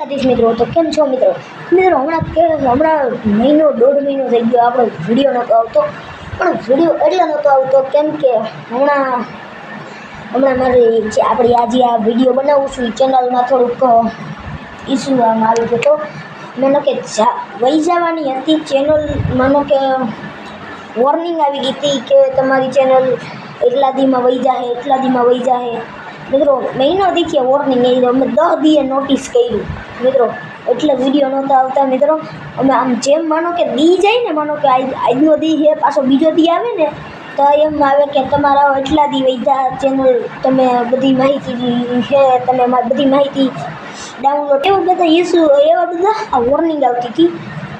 સતીશ મિત્રો, તો કેમ છો મિત્રો? મિત્રો, હમણાં કે હમણાં મહિનો, દોઢ મહિનો થઈ ગયો આપણો વીડિયો નહોતો આવતો. પણ વીડિયો એટલે નહોતો આવતો, કેમ કે હમણાં હમણાં મારી જે આપણી આજે આ વીડિયો બનાવું છું એ ચેનલમાં થોડુંક ઇસ્યુ આમ આવ્યું હતું માનો કે જા, વહી જવાની હતી ચેનલ, માનો કે વોર્નિંગ આવી ગઈ હતી કે તમારી ચેનલ એટલા દીમાં વહી જાહે, એટલા દીમાં વહી જાહે. મિત્રો, મહિનો દીથી વોર્નિંગ આવી અમે દસ દીએ નોટિસ કર્યું. મિત્રો, એટલે વીડિયો નહોતા આવતા, મિત્રો. અમે આમ જેમ માનો કે દી જાય ને, માનો કે આજનો દી છે, પાછો બીજો દી આવે ને, તો એમ આવે કે તમારા એટલા દી વૈધા ચેનલ તમે બધી માહિતી છે, તમે બધી માહિતી ડાઉનલોડ એવું બધા ઇસ્યુ એવા બધા? આ વોર્નિંગ આવતી હતી.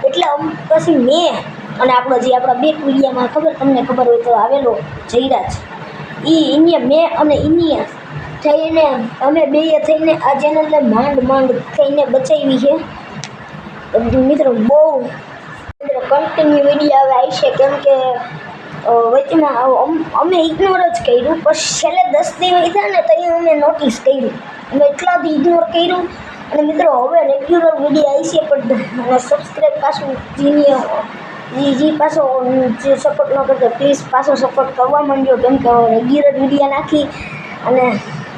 એટલે પછી મેં અને આપણો જે આપણા બેક મીડિયામાં ખબર, તમને ખબર હોય તો આવેલો જયરાજ એ ઇન્ડિયા મેં અને ઇન્ડિયા થઈને અમે બેએ થઈને આ ચેનલને માંડ માંડ થઈને બચાવી છે. મિત્રો બહુ મિત્રો કન્ટિન્યુ વીડિયો હવે છે, કેમ કે વચમાં અમે ઇગ્નોર જ કર્યું, પણ છેલ્લે દસ દિવસ ને ત્યાં અમે નોટિસ કર્યું. અમે એટલાથી ઇગ્નોર કર્યું. અને મિત્રો હવે રેગ્યુલર વીડિયો છે, પણ સબસ્ક્રાઈબ પાછું જીની, જી જી પાછો જે સપોર્ટ ન કરતો પ્લીઝ પાછો સપોર્ટ કરવા માંડ્યો કેમ કે રેગ્યુલર વીડિયો નાખી. અને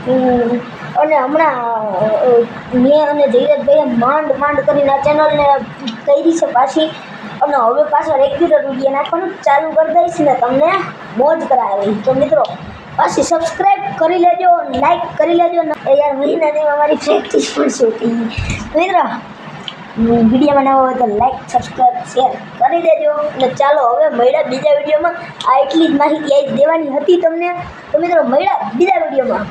અને હમણાં મેં અને ધીરજભાઈએ માંડ માંડ કરીને આ ચેનલને કરી છે પાછી. અને હવે પાછા રેગ્યુલર વીડિયો નાખવાનું ચાલુ કરી દઈશ ને તમને મોજ કરાવી. તો મિત્રો, પાછી સબસ્ક્રાઈબ કરી લેજો લાઈક કરી લેજો. ને યાર મહિનાની અમારી પ્રેક્ટિસ પણ શું થઈ મિત્રો વિડીયોમાં નવો હોય તો લાઈક સબસ્ક્રાઈબ શેર કરી દેજો. અને ચાલો હવે મળ્યા બીજા વિડીયોમાં. આ એટલી જ માહિતી આવી દેવાની હતી તમને. તો મિત્રો, મળ્યા બીજા વિડીયોમાં.